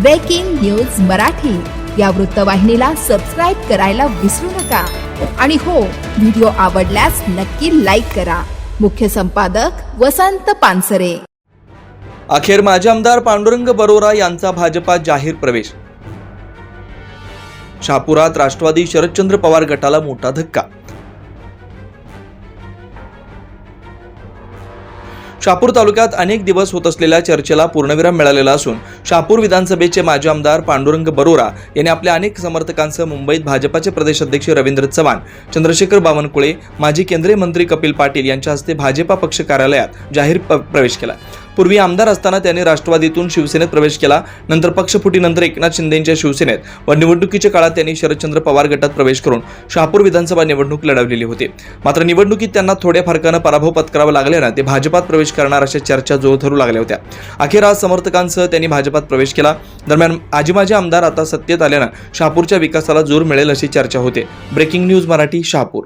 Breaking news Marathi या वृत्तवाहिनीला subscribe करायला विसरू नका. आणि हो व्हिडिओ आवडल्यास नक्की लाईक करा. मुख्य संपादक वसंत पानसरे. अखेर माजी आमदार पांडुरंग बरोरा यांचा भाजपात जाहीर प्रवेश. शहापुरात राष्ट्रवादी शरदचंद्र पवार गटाला मोठा धक्का शहापूर तालुक्यात अनेक दिवस होत असलेल्या चर्चेला पूर्णविराम मिळालेला असून शहापूर विधानसभेचे माजी आमदार पांडुरंग बरोरा यांनी आपल्या अनेक समर्थकांसह मुंबईत भाजपाचे प्रदेश अध्यक्ष रवींद्र चव्हाण चंद्रशेखर बावनकुळे माजी केंद्रीय मंत्री कपिल पाटील यांच्या हस्ते भाजपा पक्ष कार्यालयात जाहीर प्रवेश केला. पूर्वी आमदार असताना त्यांनी राष्ट्रवादीतून शिवसेनेत प्रवेश केला. नंतर पक्षफुटीनंतर एकनाथ शिंदेच्या शिवसेनेत व निवडणुकीच्या काळात त्यांनी शरदचंद्र पवार गटात प्रवेश करून शहापूर विधानसभा निवडणूक लढवलेली होती. मात्र निवडणुकीत त्यांना थोड्या फरकानं पराभव पत्करावा लागल्यानं ते भाजपात प्रवेश करणार अशा चर्चा जोर धरू लागल्या होत्या. अखेर आज समर्थकांसह त्यांनी भाजपात प्रवेश केला. दरम्यान आजी माझे आमदार आता सत्तेत आल्यानं शहापूरच्या विकासाला जोर मिळेल अशी चर्चा होते. Breaking news Marathi Shahapur.